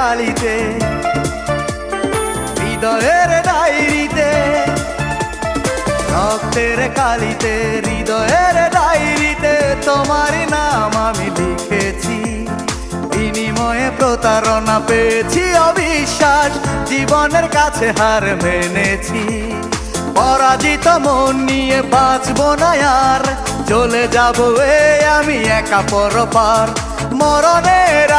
কালিতে হৃদয়ের ডায়েরিতে, রক্তের কালিতে, হৃদয়ের ডায়েরিতে তোমার নাম আমি লিখেছি। বিনিময়ে প্রতারণা পেয়েছি, অবিশ্বাস, জীবনের কাছে হার মেনেছি। পরাজিত মন নিয়ে বাঁচব না আর, চলে যাব এ আমি একা পর মরণের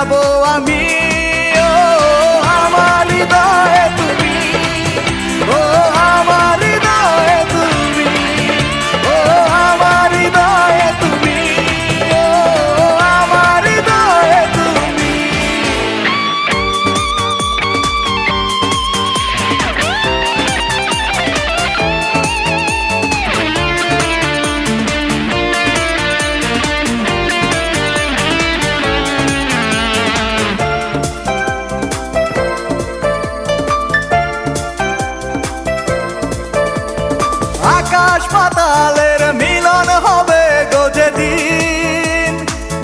যাব আমি আকাশ পাতালের মিলন হবে গো যেদিন।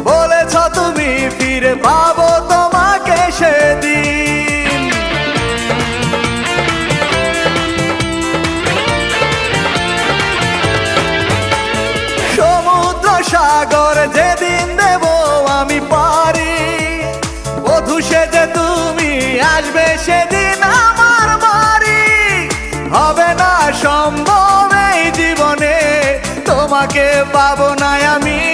বলেছ তুমি ফিরে পাবো তোমাকে সেদিন। সমুদ্র সাগর যেদিন দেব আমি পারি। বধু সেজে তুমি আসবে সেদিন তোমাকে পাবো না আমি।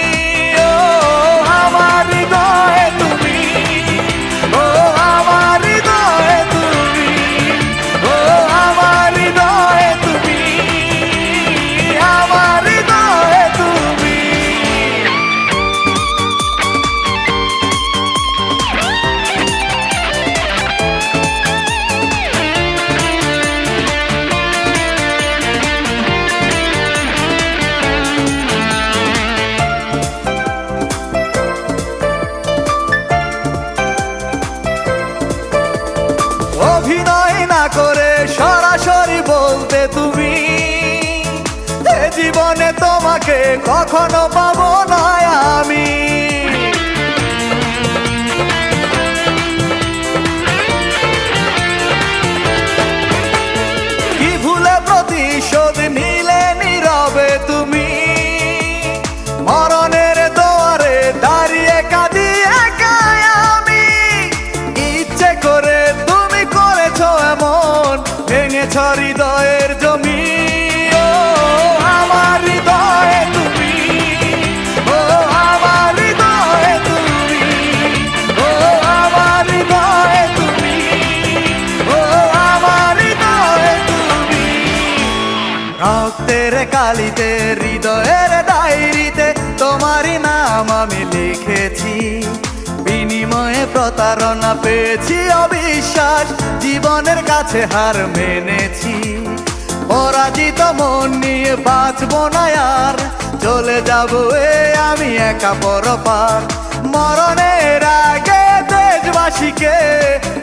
করে সরাসরি বলতে তুমি জীবনে তোমাকে কখনো পাবো না আমি। কালিতে হৃদয়ের ডায়েরিতে তোমারই নাম আমি লিখেছি। বিনিময়ে প্রতারণা পেয়েছি, অবিশ্বাস, জীবনের কাছে হার মেনেছি। পরাজিত মন নিয়ে বাঁচবো না আর, চলে যাব এ আমি একা পরপার মরণের আগে দেশবাসীকে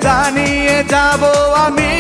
জানিয়ে যাব আমি